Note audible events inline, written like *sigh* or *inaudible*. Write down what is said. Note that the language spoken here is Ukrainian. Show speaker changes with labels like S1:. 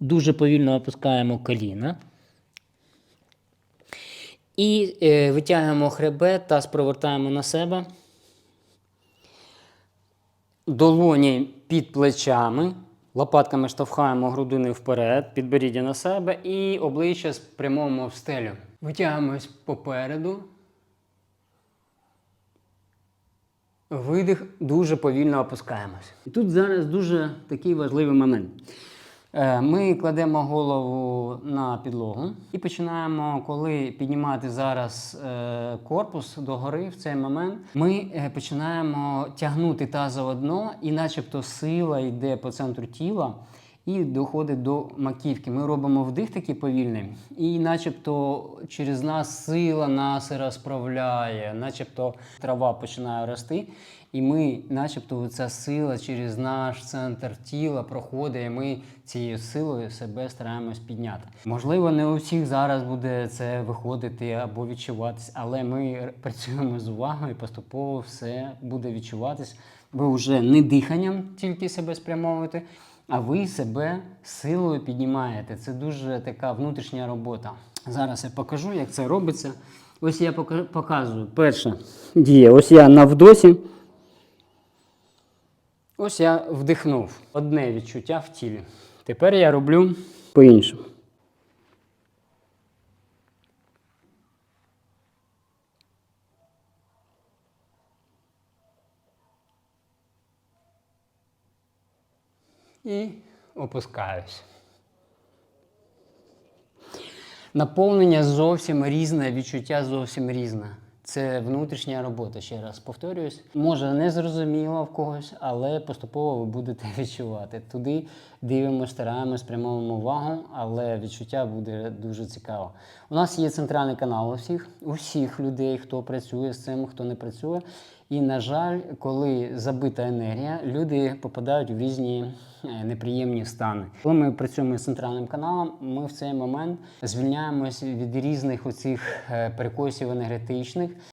S1: Дуже повільно опускаємо коліна. І е, витягуємо хребет та провертаємо на себе. Долоні під плечами. Лопатками штовхаємо грудини вперед, підборіддя на себе і обличчя спрямовуємо в стелю. Витягуємось попереду. Видих дуже повільно опускаємось. І тут зараз дуже такий важливий момент. Е, Ми кладемо голову на підлогу і починаємо, коли піднімати зараз е, корпус догори в цей момент, ми е, починаємо тягнути тазове дно, і начебто сила йде по центру тіла і доходить до маківки. Ми робимо вдих такий повільний, і начебто через нас сила нас розправляє, начебто трава починає рости. І ми, начебто, ця сила через наш центр тіла проходить, і ми цією силою себе стараємось підняти. Можливо, не у всіх зараз буде це виходити або відчуватись, але ми працюємо з увагою, і поступово все буде відчуватись. Ви вже не диханням тільки себе спрямовуєте, а ви себе силою піднімаєте. Це дуже така внутрішня робота. Зараз я покажу, як це робиться. Ось я показую. Перша дія. Ось я на вдосі. Ось я вдихнув одне відчуття в тілі. Тепер я роблю по-іншому. І опускаюсь. Наповнення зовсім різне, відчуття зовсім різне. Це внутрішня робота, ще раз повторююсь. Може, не зрозуміло в когось, але поступово ви будете *laughs* відчувати. Туди дивимося, стараємось, спрямовуємо увагу, але відчуття буде дуже цікаво. У нас є центральний канал у всіх, у всіх людей, хто працює з цим, хто не працює. І, на жаль, коли забита енергія, люди попадають в різні е, неприємні стани. Коли ми працюємо з центральним каналом, ми в цей момент звільняємось від різних оцих е, перекосів енергетичних